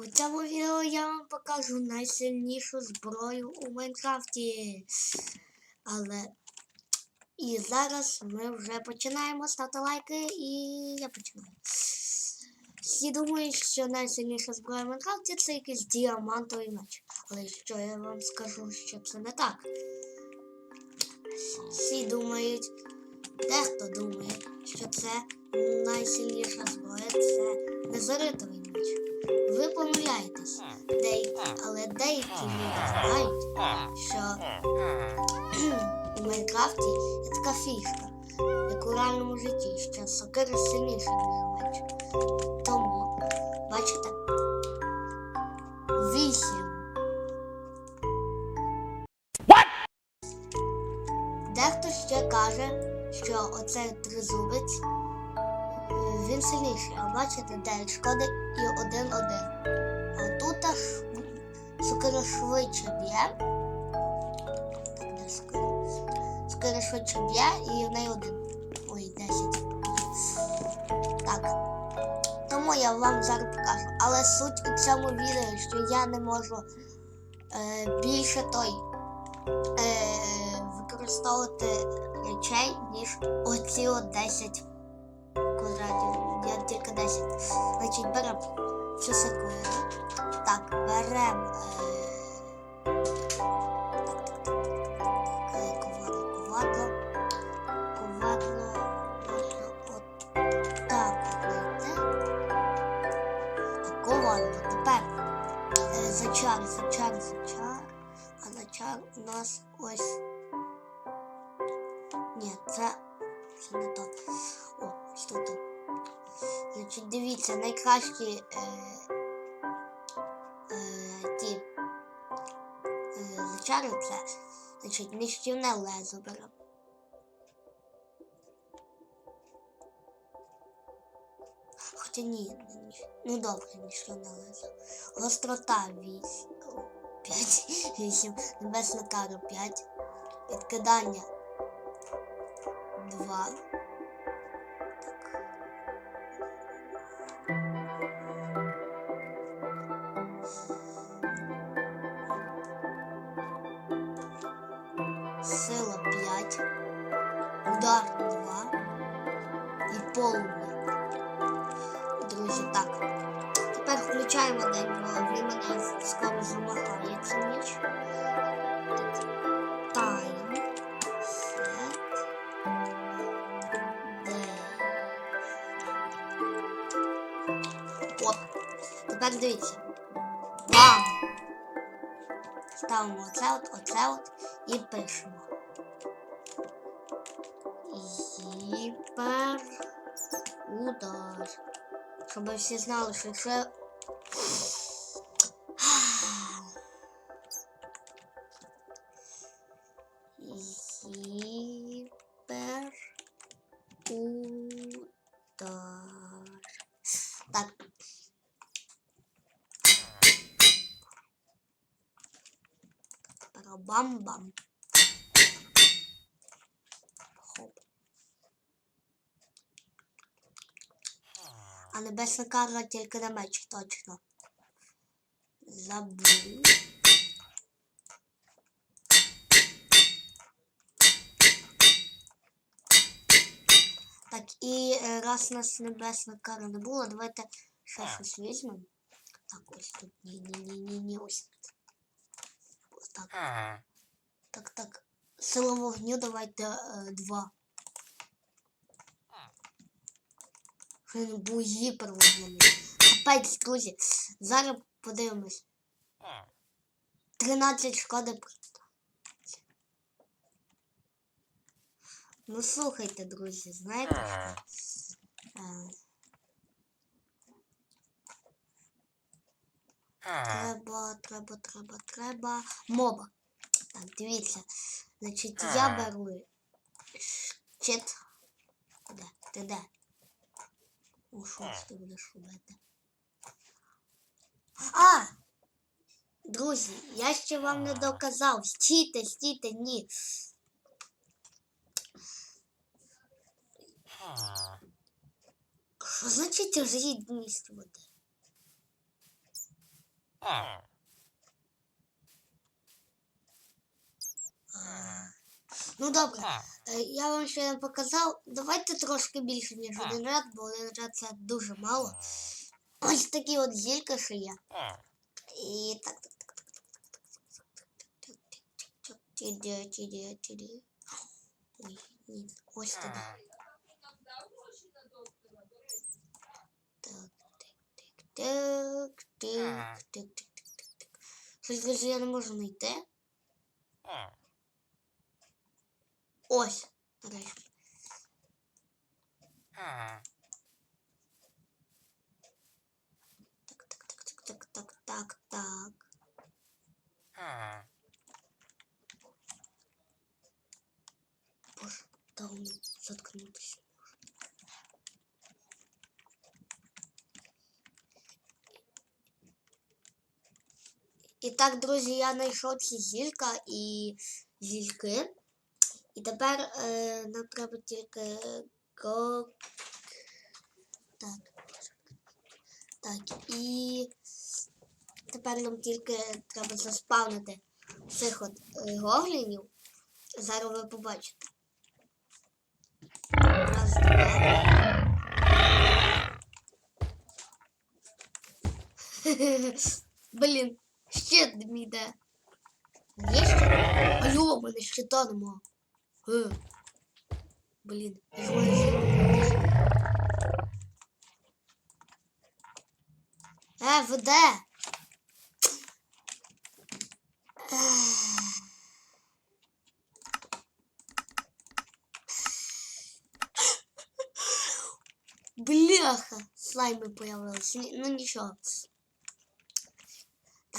У цьому відео я вам покажу найсильнішу зброю у Майнкрафті. Але і зараз ми вже починаємо ставити лайки і я починаю. Всі думають, що найсильніша зброя в Майнкрафті це якийсь діамантовий меч. Але що я вам скажу, що це не так. Всі думають, дехто думає, що це найсильніша зброя це незаритовий меч. Ви помиляєтесь, деякі, але деякі люди знають, що у Майнкрафті є така фішка, як у реальному житті, що сокира сильніша, ніж меч. Тому, бачите, вісім. Дехто ще каже, що оцей тризубець він сильніший, а бачите, 9 шкоди і 1-1. А тут аж сокира швидше б'є. Сокира швидше б'є і в неї один. Ой, 10. Так. Тому я вам зараз покажу. Але суть у цьому відео, що я не можу е, більше той е, використовувати речей, ніж оці 10 квадратів. Я тільки 10. Значить, беремо цю секунду. Так, беремо. Е. Е, е, зачар, зачар, зачар. А зачар у нас ось. Ні, це, це не то. О, ось тут. Значить, дивіться, найкращі е, е, ті е, зачари це, значить, нищівне лезо беремо. Хоча ні, не ну добре, нищівне лезо. Гострота 8, 5, 8, небесна кара 5, відкидання 2. Так. Сила 5, удар 2 і полум'я. Друзі, так. Тепер включаємо день, бо він мене скоро замахає Тепер дивіться. Бам! Ставимо оце от, оце от і пишемо. Гіпер удар. Щоб всі знали, що це. Бам-бам. Хоп. А небесна кара тільки на меч, точно. Забув. Так, і е, раз у нас небесна кара не було, давайте ще щось візьмемо. Так, ось тут. Ні-ні-ні-ні-ні, ось тут. Ось Так. Так, так. Сила вогню давайте е, два. Він був гіпервогняний. Капець, друзі. Зараз подивимось. 13 шкоди. Ну слухайте, друзі, знаєте що? Е, Треба, треба, треба, треба. Моба. Так, дивіться. Значить, я беру щит. Де? Ти де? Ну, що ж ти будеш робити? А! Друзі, я ще вам не доказав. Стійте, стійте, ні. Що значить рідність Ну добре, я вам ще показал. Давайте трошки больше. Мне один ряд, бо один ряд це дуже мало. Ось такі от гільки ще є. І так, так, так, так, так, так так так так так так так так так так так так Так, так, так, так. Так, тик, тик, тик, тик. Щось друзі, я не можу знайти. Ось, нарешті. Так, так, так, так, так, так, так, так. І так, друзі, я знайшов ці зілька і зільки. І тепер е, нам треба тільки го... Так. Так, і тепер нам тільки треба заспавнити цих от е, гоглінів. Зараз ви побачите. Раз, два. Блін, Ще дим да? Є ще? А йо, мене щита нема. Е. Блін, я ж маю щит. Е. Бляха, слаймы появились. Ну ничего.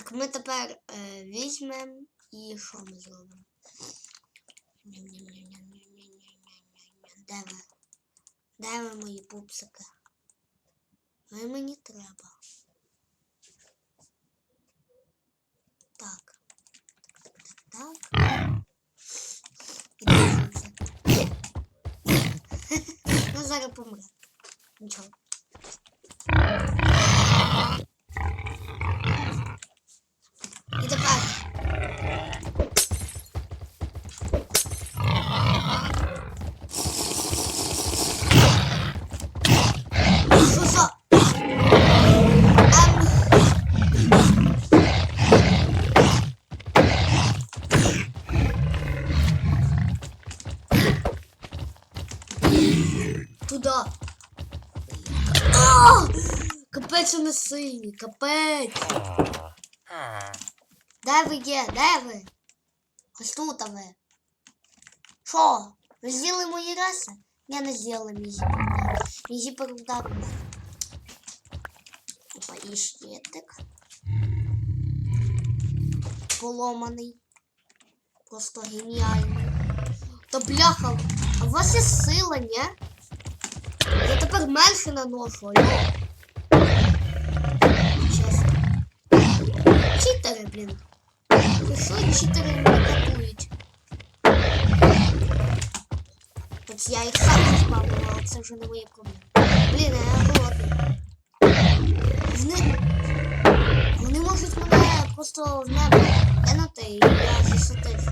Так, ми тепер е, візьмемо і що ми зробимо? Де ви? Де ви мої пупсики? Ви мені треба. Так. Так, так, так. Ну, зараз помре. Нічого. Капець вони сильні, капець. Де ви є? Де ви? Ось тут ви. Що? Ви з'їли мої раси? Я не з'їла мій. Мій гіперудар у мене. Опа, і щитик. Поломаний. Просто геніальний. Та бляха, а у вас є сила, ні? Я тепер менше наношу, алло. Що читери мене? От я їх сам спавнила, але це вже не мої проблеми. Блін, я голодний. Вони... Вони можуть мене просто в небо кинути, і я засотив.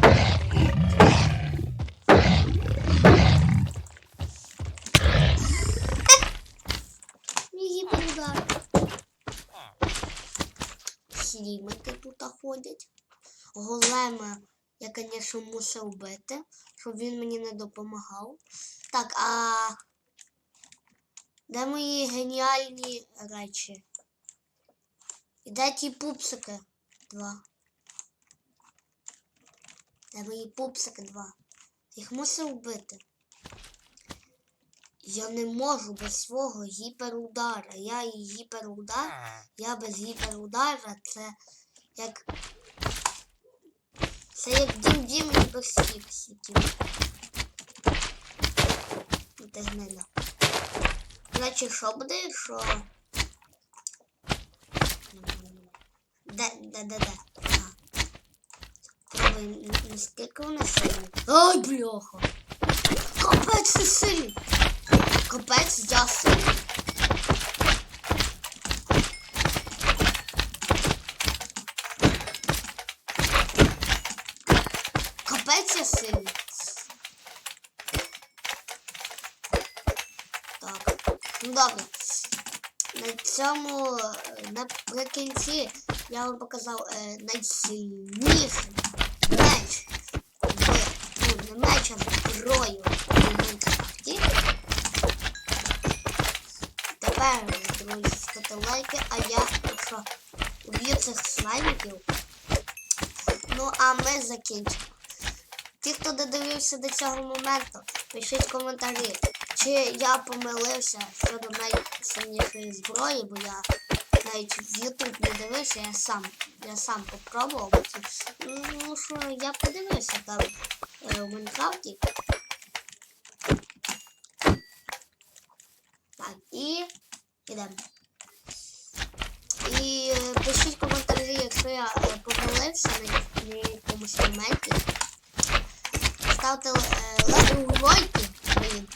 Мій гіперудар. Тут ходять. Голема я, звісно, мусив вбити, щоб він мені не допомагав. Так, а де мої геніальні речі? І де ті пупсики? Два. Де мої пупсики два? Їх мусив вбити. Я не можу без свого гіперудара. Я і гіперудар. Я без гіперудара це як. Це як дім дім і фіксиків. Ти гнида. Значить, що буде, що. Де, де, де, де? Ага. Пробуй, наскільки вони сильні. Ай, бляха! Капець ти сильний! Капець я сильний. Ну добре. На цьому наприкінці я вам показав е, найсильніший меч. Ну, не меч, а зброю в Майнкрафті. Тепер, друзі, ставте лайки, а я, якщо уб'ю цих слаймиків, ну а ми закінчимо. Ті, хто додивився до цього моменту, пишіть коментарі, чи я помилився щодо найсильнішої зброї, бо я навіть в YouTube не дивився, я сам, я сам попробував. Ну що я подивився там е, в Майнкрафті. Так, і ідемо. І е, пишіть коментарі, якщо я е, помилився на якомусь моменті. Ставте е, лайки, блін.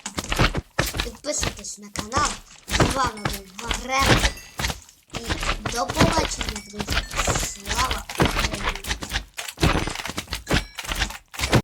Підписуйтесь на канал. З вами був Варен. І до побачення, друзі.